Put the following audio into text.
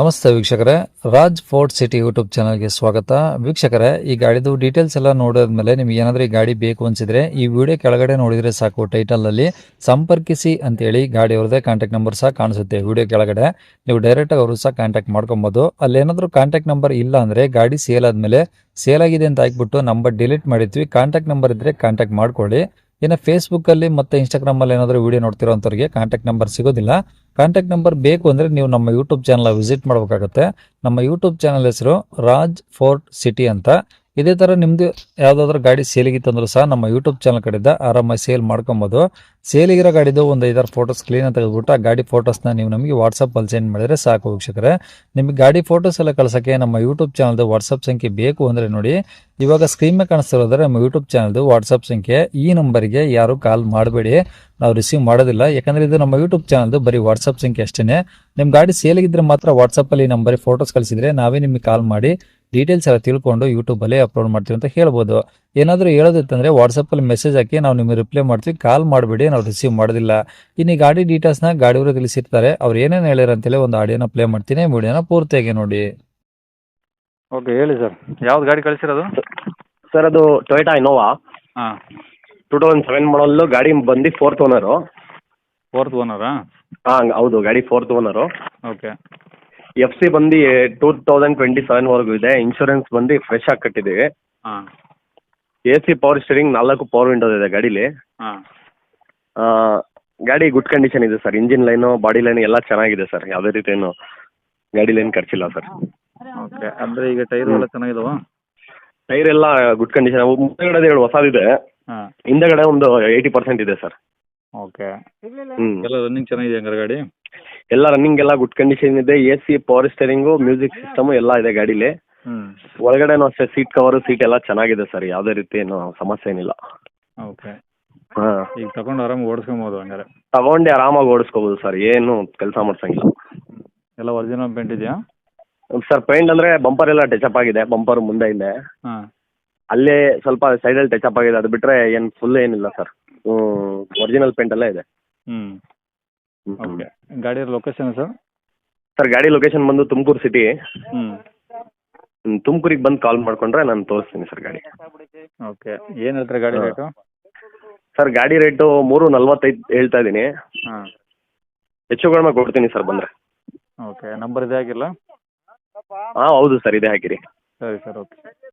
ನಮಸ್ತೆ ವೀಕ್ಷಕರೇ. Raj fort city YouTube ಚಾನಲ್ಗೆ ಸ್ವಾಗತ. ವೀಕ್ಷಕರೇ, ಈ ಗಾಡಿದು ಡೀಟೇಲ್ಸ್ ಎಲ್ಲ ನೋಡಿದ್ಮೇಲೆ ನಿಮ್ಗೆ ಏನಾದರೂ ಈ ಗಾಡಿ ಬೇಕು ಅನ್ಸಿದ್ರೆ ಈ ವಿಡಿಯೋ ಕೆಳಗಡೆ ನೋಡಿದರೆ ಸಾಕು ಟೈಟಲ್ ಅಲ್ಲಿ ಸಂಪರ್ಕಿಸಿ ಅಂತೇಳಿ ಗಾಡಿ ಅವ್ರದ್ದೇ ಕಾಂಟ್ಯಾಕ್ಟ್ ನಂಬರ್ ಸಹ ಕಾಣಿಸುತ್ತೆ ವಿಡಿಯೋ ಕೆಳಗಡೆ. ನೀವು ಡೈರೆಕ್ಟಾಗಿ ಅವರು ಸಹ ಕಾಂಟ್ಯಾಕ್ಟ್ ಮಾಡ್ಕೊಬೋದು. ಅಲ್ಲಿ ಏನಾದರೂ ಕಾಂಟ್ಯಾಕ್ಟ್ ನಂಬರ್ ಇಲ್ಲ ಅಂದರೆ ಗಾಡಿ ಸೇಲ್ ಆದಮೇಲೆ ಸೇಲ್ ಆಗಿದೆ ಅಂತ ಹಾಕ್ಬಿಟ್ಟು ನಂಬರ್ ಡಿಲೀಟ್ ಮಾಡಿದ್ವಿ. ಕಾಂಟ್ಯಾಕ್ಟ್ ನಂಬರ್ ಇದ್ದರೆ ಕಾಂಟ್ಯಾಕ್ಟ್ ಮಾಡ್ಕೊಳ್ಳಿ. ಇನ್ನು ಫೇಸ್ಬುಕ್ಕಲ್ಲಿ ಮತ್ತೆ ಏನಾದರೂ ವೀಡಿಯೋ ನೋಡ್ತಿರೋ ಅಂಥವ್ರಿಗೆ ಕಾಂಟ್ಯಾಕ್ಟ್ ನಂಬರ್ ಸಿಗೋದಿಲ್ಲ. ಕಾಂಟ್ಯಾಕ್ಟ್ ನಂಬರ್ ಬೇಕು ಅಂದರೆ ನೀವು ನಮ್ಮ ಯೂಟ್ಯೂಬ್ ಚಾನಲ್ ವಿಸಿಟ್ ಮಾಡಬೇಕಾಗುತ್ತೆ. ನಮ್ಮ ಯೂಟ್ಯೂಬ್ ಚಾನಲ್ ಹೆಸರು ರಾಜ್ ಫೋರ್ಟ್ ಸಿಟಿ ಅಂತ. ಇದೇ ಥರ ನಿಮ್ಮದು ಯಾವುದಾದ್ರೂ ಗಾಡಿ ಸೇಲಿಗಿತ್ತಂದ್ರೂ ಸಹ ನಮ್ಮ ಯೂಟ್ಯೂಬ್ ಚಾನಲ್ ಕಡೆಯಿಂದ ಆರಾಮಾಗಿ ಸೇಲ್ ಮಾಡ್ಕೊಬೋದು. ಸೇಲಿಗಿರೋ ಗಾಡಿದು ಒಂದು ಐದಾರು ಫೋಟೋಸ್ ಕ್ಲೀನ್ ತೆಗೆದುಬಿಟ್ಟು ಆ ಗಾಡಿ ಫೋಟೋಸ್ನ ನೀವು ನಮಗೆ ವಾಟ್ಸಪ್ಪಲ್ಲಿ ಸೆಂಡ್ ಮಾಡಿದರೆ ಸಾಕು ವೀಕ್ಷಕರೇ. ನಿಮಗೆ ಗಾಡಿ ಫೋಟೋಸ್ ಎಲ್ಲ ಕಳ್ಸೋಕ್ಕೆ ನಮ್ಮ ಯೂಟ್ಯೂಬ್ ಚಾನಲ್ದು ವಾಟ್ಸಪ್ ಸಂಖ್ಯೆ ಬೇಕು ಅಂದರೆ ನೋಡಿ, ಇವಾಗ ಸ್ಕ್ರೀನ್ ಮೇಲೆ ಕಾಣಿಸ್ತಿರೋದ್ರೆ ನಮ್ಮ ಯೂಟ್ಯೂಬ್ ಚಾನಲ್ದು ವಾಟ್ಸಪ್ ಸಂಖ್ಯೆ. ಈ ನಂಬರಿಗೆ ಯಾರು ಕಾಲ್ ಮಾಡಬೇಡಿ. ನಾವು ರಿಸೀವ್ ಮಾಡೋದಿಲ್ಲ. ಯಾಕಂದ್ರೆ ಇದು ನಮ್ಮ ಯೂಟ್ಯೂಬ್ ಚಾನಲ್ ಬರೀ ವಾಟ್ಸಪ್ ಸಂಖ್ಯೆ ಅಷ್ಟೇ ನಿಮ್ಮ ಗಾಡಿ ಸೇಲಿಗಿದ್ರೆ ಮಾತ್ರ ವಾಟ್ಸಪ್ಪಲ್ಲಿ ಬರೀ ಫೋಟೋಸ್ ಕಳಿಸಿದ್ರೆ ನಾವೇ ನಿಮಗೆ ಕಾಲ್ ಮಾಡಿ ಡೀಟೇಲ್ಸ್ ಎಲ್ಲ ತಿಳ್ಕೊಂಡು ಯೂಟ್ಯೂಬಲ್ಲೇ ಅಪ್ಲೋಡ್ ಮಾಡ್ತೀವಿ ಅಂತ ಹೇಳ್ಬೋದು. ಏನಾದರೂ ಹೇಳೋದಿತ್ತಂದ್ರೆ ವಾಟ್ಸಪ್ಪಲ್ಲಿ ಮೆಸೇಜ್ ಹಾಕಿ ನಾವು ನಿಮಗೆ ರಿಪ್ಲೈ ಮಾಡ್ತೀವಿ. ಕಾಲ್ ಮಾಡಬೇಡಿ ನಾವು ರಿಸೀವ್ ಮಾಡೋದಿಲ್ಲ. ಇನ್ನು ಈ ಗಾಡಿ ಡೀಟೇಲ್ಸ್ನ ಗಾಡಿಯವರು ತಿಳಿಸಿರ್ತಾರೆ. ಅವ್ರು ಏನೇನು ಹೇಳ್ಯಾರ ಅಂತೇಳಿ ಒಂದು ಆಡಿಯೋನ ಪ್ಲೇ ಮಾಡ್ತೀನಿ. ವಿಡಿಯೋನ ಪೂರ್ತಿಯಾಗಿ ನೋಡಿ. ಓಕೆ ಹೇಳಿ ಸರ್ ಯಾವ್ದು ಗಾಡಿ ಕಳಿಸಿರೋದು? ಸರ್ ಅದು ಟೊಯೋಟಾ ಇನೋವಾ ಹಾಂ. ಟೂ ತೌಸಂಡ್ ಸೆವೆನ್ ಮಾಡಲ್ಲು ಗಾಡಿ ಬಂದು ಫೋರ್ತ್ ಓನರು ಫೋರ್ತ್ ಓನರಾ ಹಾ ಹೌದು ಗಾಡಿ fourth owner okay F C ಬಂದು ಟೂ ತೌಸಂಡ್ ಟ್ವೆಂಟಿ ಸೆವೆನ್ವರೆಗೂ ಇದೆ. ಇನ್ಶೂರೆನ್ಸ್ ಬಂದು ಫ್ರೆಶ್ ಆಗಿ ಕಟ್ಟಿದ್ದೀವಿ ಹಾಂ. ಎ ಸಿ ಪವರ್ ಸ್ಟೀರಿಂಗ್ ನಾಲ್ಕು ಪವರ್ ವಿಂಡೋಸ್ ಇದೆ ಗಾಡೀಲಿ. ಹಾಂ. ಆ, ಗಾಡಿ ಗುಡ್ ಕಂಡೀಷನ್ ಇದೆ sir engine line body line ಎಲ್ಲ ಚೆನ್ನಾಗಿದೆ ಸರ್ ಯಾವುದೇ ರೀತಿ ಏನು ಗಾಡಿ ಲೈನ್ ಖರ್ಚಿಲ್ಲ ಸರ್ ಓಕೆ ಅಂದರೆ ಈಗ ಟೈರ್ ಎಲ್ಲ ಚೆನ್ನಾಗಿದಾವ? ಟೈರ್ ಎಲ್ಲ ಗುಡ್ ಕಂಡೀಷನ್ ಮುಂದಗಡೆ ಎರಡು ಹೊಸದಿದೆ. ಹಾಂ. ಹಿಂದಗಡೆ ಒಂದು ಏಯ್ಟಿ ಪರ್ಸೆಂಟ್ ಇದೆ ಸರ್. ಓಕೆ. ಎಲ್ಲ ರನ್ನಿಂಗ್ ಚೆನ್ನಾಗಿದೆ ಹಂಗಾರೆ ಗಾಡಿ? ಎಲ್ಲ ರನ್ನಿಂಗ್ ಎಲ್ಲ ಗುಡ್ ಕಂಡೀಷನ್ ಇದೆ A C power steering music system ಎಲ್ಲ ಇದೆ ಗಾಡಿಲಿ. ಒಳಗಡೆ ಒಳಗಡೆನೂ ಅಷ್ಟೇ ಸೀಟ್ ಕವರು ಸೀಟ್ ಎಲ್ಲ ಚೆನ್ನಾಗಿದೆ ಸರ್ ಯಾವುದೇ ರೀತಿ ಏನು ಸಮಸ್ಯೆ ಏನಿಲ್ಲ. ಓಕೆ. ಹಾಂ. ಈಗ ತಗೊಂಡು ಆರಾಮಾಗಿ ಓಡಿಸ್ಕೊಬೋದು ಹಂಗಾರೆ? ತಗೊಂಡು ಆರಾಮಾಗಿ ಓಡಿಸ್ಕೋಬೋದು ಸರ್ ಏನು ಕೆಲಸ ಮಾಡ್ಸಂಗಿಲ್ಲ. ಎಲ್ಲ ಒರಿಜಿನಲ್ ಪೇಂಟ್ ಇದೆಯಾ? ಸರ್ ಪೇಂಟ್ ಅಂದ್ರೆ ಬಂಪರ್ ಎಲ್ಲ ಟಚಪ್ ಆಗಿದೆ ಬಂಪರ್ ಮುಂದೆ ಇದೆ ಹಾಂ. ಅಲ್ಲೇ ಸ್ವಲ್ಪ ಸೈಡಲ್ಲಿ ಅಪ್ ಆಗಿದೆ. ಅದು ಬಿಟ್ಟರೆ ಏನು ಫುಲ್ ಏನಿಲ್ಲ ಸರ್ ಒರಿಜಿನಲ್ ಪೇಂಟ್ ಎಲ್ಲ ಇದೆ. ಹ್ಞೂ ಹ್ಮ್. ಓಕೆ ಗಾಡಿಯ ಲೊಕೇಶನ್ ಸರ್ ಸರ್ ಗಾಡಿ ಲೊಕೇಶನ್ ಬಂದು ತುಮಕೂರು ಸಿಟಿ ಹ್ಞೂ ತುಮಕೂರಿಗೆ ಬಂದು ಕಾಲ್ ಮಾಡ್ಕೊಂಡ್ರೆ ನಾನು ತೋರಿಸ್ತೀನಿ ಸರ್ ಗಾಡಿ. ಓಕೆ ಏನು ಹೇಳ್ತಾರೆ ಗಾಡಿ. ರೇಟು ಸರ್ ಗಾಡಿ ರೇಟು ಮೂರು ನಲ್ವತ್ತೈದು ಹೇಳ್ತಾ ಇದ್ದೀನಿ. ಹಾಂ. ಹೆಚ್ಚು ಕಡಿಮೆ ಕೊಡ್ತೀನಿ ಸರ್ ಬಂದ್ರೆ. ಓಕೆ ನಂಬರ್ ಇದೆ ಆಗಿಲ್ಲ ಹಾಂ ಹೌದು ಸರ್ ಇದೆ ಹಾಕಿರಿ. ಸರಿ ಸರ್ ಓಕೆ